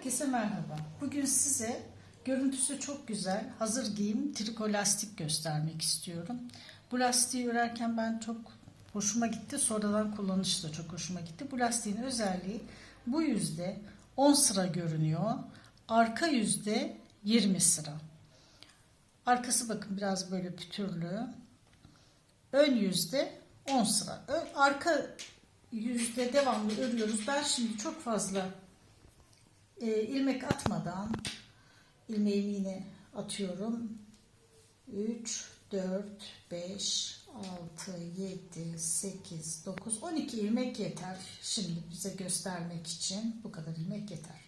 Herkese merhaba. Bugün size görüntüsü çok güzel hazır giyim triko lastik göstermek istiyorum. Bu lastiği örerken ben çok hoşuma gitti. Sonradan kullanışı da çok hoşuma gitti. Bu lastiğin özelliği bu yüzde 10 sıra görünüyor. Arka yüzde 20 sıra. Arkası bakın biraz böyle pütürlü. Ön yüzde 10 sıra. Arka yüzde devamlı örüyoruz. Ben şimdi çok fazla e, ilmek atmadan ilmeğimi yine atıyorum. 3, 4, 5, 6, 7, 8, 9, 12 ilmek yeter. Şimdi bize göstermek için bu kadar ilmek yeter.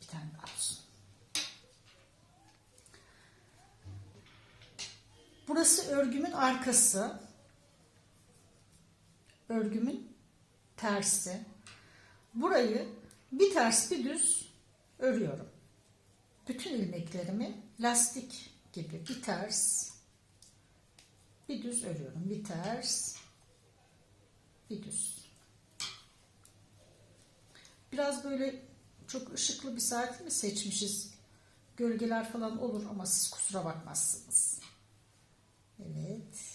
Bir tane daha olsun. Burası örgümün arkası. Örgümün tersi. Burayı bir ters bir düz örüyorum. Bütün ilmeklerimi lastik gibi bir ters bir düz örüyorum. Bir ters bir düz. Biraz böyle çok ışıklı bir saat mi seçmişiz? Gölgeler falan olur ama siz kusura bakmazsınız. Evet.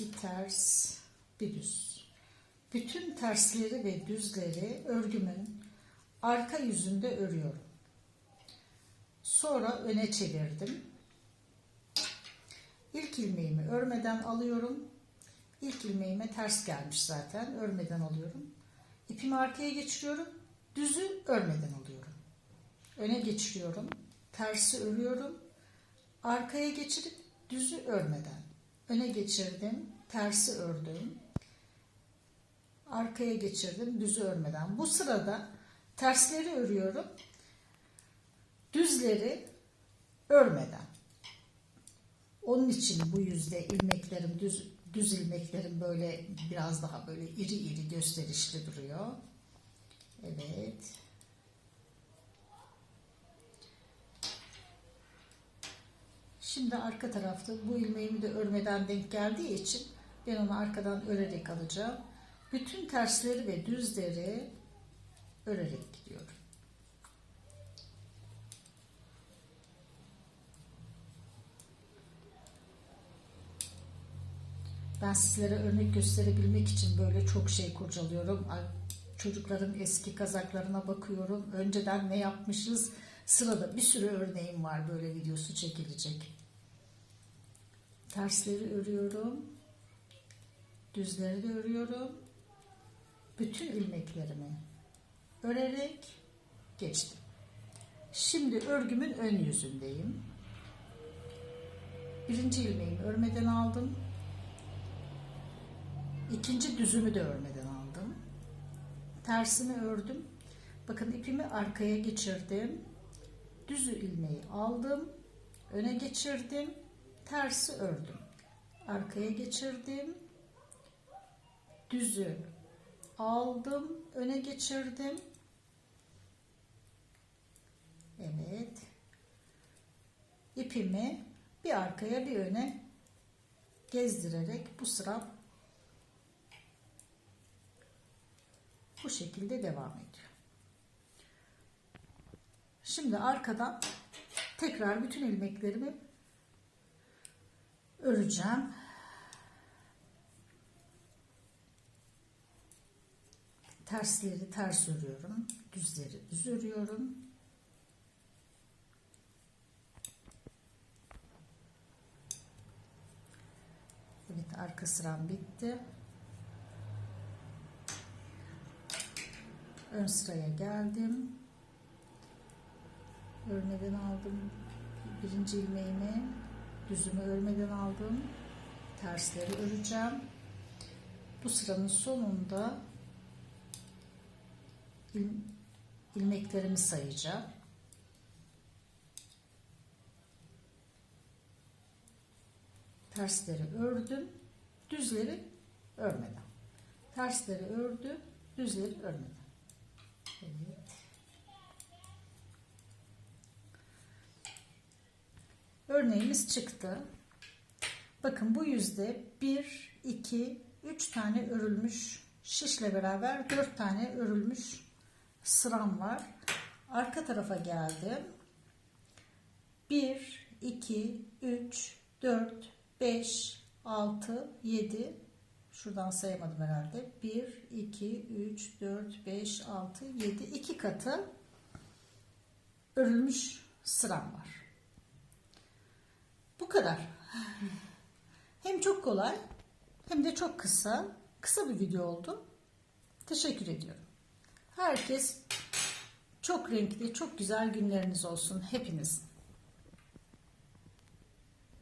Bir ters, bir düz. Bütün tersleri ve düzleri örgümün arka yüzünde örüyorum. Sonra öne çevirdim. İlk ilmeğimi örmeden alıyorum. İlk ilmeğime ters gelmiş zaten. Örmeden alıyorum. İpimi arkaya geçiriyorum. Düzü örmeden alıyorum. Öne geçiriyorum. Tersi örüyorum. Arkaya geçirip düzü örmeden öne geçirdim, tersi ördüm. Arkaya geçirdim, düzü örmeden. Bu sırada tersleri örüyorum. Düzleri örmeden. Onun için bu yüzde ilmeklerim düz düz ilmeklerim böyle biraz daha böyle iri iri gösterişli duruyor. Evet. Şimdi arka tarafta bu ilmeğimi de örmeden denk geldiği için ben onu arkadan örerek alacağım. Bütün tersleri ve düzleri örerek gidiyorum. Ben sizlere örnek gösterebilmek için böyle çok şey kurcalıyorum. Çocukların eski kazaklarına bakıyorum. Önceden ne yapmışız? Sırada bir sürü örneğim var böyle videosu çekilecek. Tersleri örüyorum. Düzleri de örüyorum. Bütün ilmeklerimi örerek geçtim. Şimdi örgümün ön yüzündeyim. Birinci ilmeğimi örmeden aldım. İkinci düzümü de örmeden aldım. Tersini ördüm. Bakın ipimi arkaya geçirdim. Düzü ilmeği aldım. Öne geçirdim. Tersi ördüm. Arkaya geçirdim. Düzü aldım. Öne geçirdim. Evet. İpimi bir arkaya bir öne gezdirerek bu sıra bu şekilde devam ediyor. Şimdi arkadan tekrar bütün ilmeklerimi öreceğim. Tersleri ters örüyorum. Düzleri düz örüyorum. Evet arka sıram bitti. Ön sıraya geldim. Örmeden aldım birinci ilmeğimi düzümü örmeden aldım. Tersleri öreceğim. Bu sıranın sonunda il, ilmeklerimi sayacağım. Tersleri ördüm. Düzleri örmeden. Tersleri ördüm. Düzleri örmeden. Evet. Örneğimiz çıktı. Bakın bu yüzde 1, 2, 3 tane örülmüş şişle beraber 4 tane örülmüş sıram var. Arka tarafa geldim. 1, 2, 3, 4, 5, 6, 7. Şuradan sayamadım herhalde. 1, 2, 3, 4, 5, 6, 7. 2 katı örülmüş sıram var. Bu kadar. Hem çok kolay hem de çok kısa. Kısa bir video oldu. Teşekkür ediyorum. Herkes çok renkli, çok güzel günleriniz olsun hepinizin.